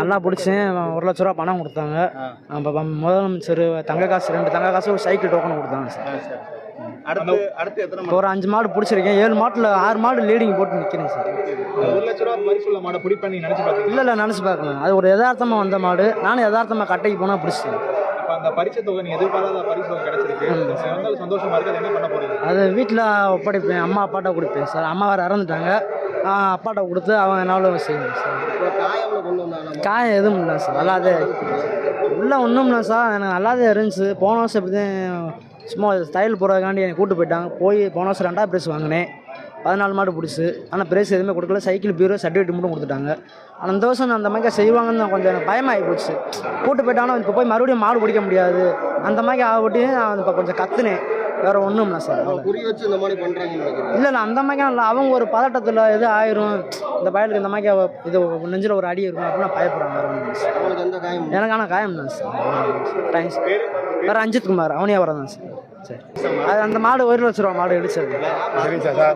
நல்லா பிடிச்சேன். ஒரு லட்ச ரூபா பணம் கொடுத்தாங்க. அப்போ முதலமைச்சர் தங்க காசு ரெண்டு தங்க காசு ஒரு சைக்கிள் டோக்கன் கொடுத்தாங்க சார். அடுத்து அடுத்து எத்தனை இப்போ ஒரு அஞ்சு மாடு பிடிச்சிருக்கேன். ஏழு மாட்டில் ஆறு மாடு லீடிங் போட்டு நிற்கிறேன் சார். இல்லை இல்லை நினச்சி பார்க்கணும் அது ஒரு யதார்த்தமாக வந்த மாடு. நானும் யதார்த்தமாக கட்டைக்கு போனால் பிடிச்சேன் அந்த பரிசு தொகை எதிர்பாராத தொகை கிடைச்சிருக்கு. அது என்ன பண்ண போறீங்க அது வீட்டில் ஒப்படைப்பேன். அம்மா அப்பாட்ட கொடுப்பேன் சார். அம்மா வேறு இறந்துட்டாங்க. அப்பாட்ட கொடுத்து அவங்க என்னாலும் செய்யணும் சார். காயம் எதுவும் இல்லை சார் நல்லாதே உள்ள ஒன்றும் இல்லை சார் எனக்கு நல்லாதே இருந்துச்சு. போன வருஷம் இப்படி தான் சும்மா ஸ்டைல் போகிறதுக்காண்டி என்னை கூட்டு போயிட்டாங்க. போய் போன வருஷம் ரெண்டாவது ப்ரைஸ் வாங்கினேன். பதினாலு மாடு பிடிச்சி. ஆனால் ப்ரைஸ் எதுவுமே கொடுக்கல. சைக்கிள் பீரோ சர்டிஃபிகேட் மட்டும் கொடுத்துட்டாங்க. ஆனால் இந்த வருஷம் அந்த மாதிரி செய்வாங்கன்னு கொஞ்சம் எனக்கு பயமாகி போச்சு. கூட்டு போயிட்டாங்கன்னா இப்போ போய் மறுபடியும் மாடு பிடிக்க முடியாது. அந்த மாதிரி ஆகப்பட்டு நான் இப்போ கொஞ்சம் கத்துனேன். வேறு ஒன்றும் இல்லை சார் குறி வச்சு இந்த மாதிரி பண்றாங்கன்னு நினைக்கிறேன். இல்லை இல்லை அந்த மாதிரி இல்லை. அவங்க ஒரு பதட்டத்தில் எது ஆயிரும். இந்த பயலுக்கு இந்த மாதிரி அவ- இது நெஞ்சில் ஒரு அடி இருக்கும் அப்படின்னு பயப்படுறாங்க. அவங்களுக்கு எந்த காயம் இல்லை. எனக்கான காயம் தான் சார். தேங்க்ஸ் வேறு ரஞ்சித் குமார் அவனியாவரம் தான் சார். சரி. அது அந்த மாடு ஒரு லட்ச ரூபா மாடு இடிச்சது சரிங்க சார்.